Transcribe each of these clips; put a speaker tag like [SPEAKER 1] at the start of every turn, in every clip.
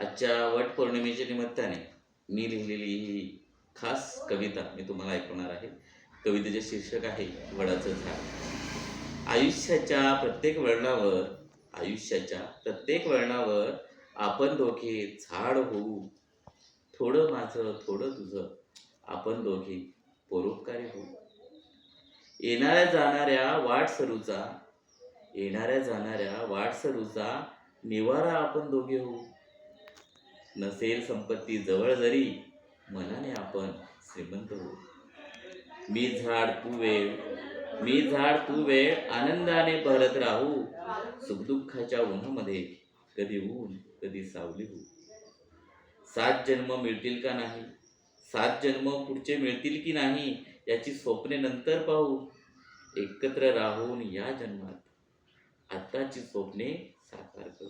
[SPEAKER 1] आजच्या वट पौर्णिमेच्या निमित्ताने मी लिहिलेली ही खास कविता मी तुम्हाला ऐकवणार आहे. कवितेचे शीर्षक आहे वडाचं झाड. आयुष्याच्या प्रत्येक वळणावर आयुष्याच्या प्रत्येक वळणावर आपण दोघे झाड होऊ. थोडं माझं थोडं तुझं आपण दोघे परोपकारी होऊ. येणाऱ्या जाणाऱ्या वाटसरूचा येणाऱ्या जाणाऱ्या वाटसरूचा निवारा आपण दोघे होऊ. नसेल संपत्ती जवळ जरी मनाने आपण श्रीमंत होऊ. मी झाड तू वेळ. मी झाड तू वेळ. आनंदाने भरत राहू. सुखदुःखाच्या उन्हामध्ये कधी ऊन कधी सावली होऊ. सात जन्म मिळतील का नाही? सात जन्म पुढचे मिळतील की नाही? याची स्वप्ने नंतर पाहू. एकत्र राहून या जन्मात आत्ताची स्वप्ने साकार करू.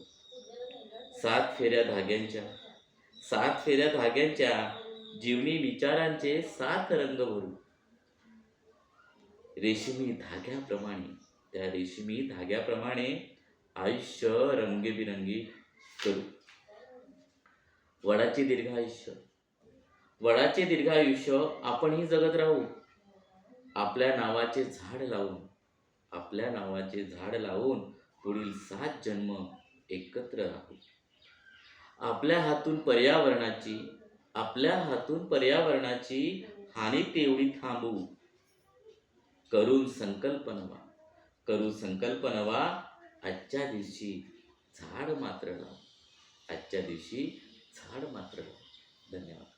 [SPEAKER 1] सात फेऱ्या धाग्यांच्या सात फेऱ्या धाग्यांच्या जीवनी विचारांचे सात रंग भरू रेशमी धाग्याप्रमाणे त्या रेशमी धाग्याप्रमाणे आयुष्य रंगेबिरंगी करू. वडाचे दीर्घ आयुष्य वडाचे दीर्घ आयुष्य आपणही जगत राहू. आपल्या नावाचे झाड लावून आपल्या नावाचे झाड लावून पुढील सात जन्म एकत्र राहू. आपल्या हातून पर्यावरणाची आपल्या हातून पर्यावरणाची हानी तेवढी थांबवू. करून संकल्प नवा करू संकल्प नवा आजच्या दिवशी झाड मात्र लाव. आजच्या दिवशी झाड मात्र लाव. धन्यवाद.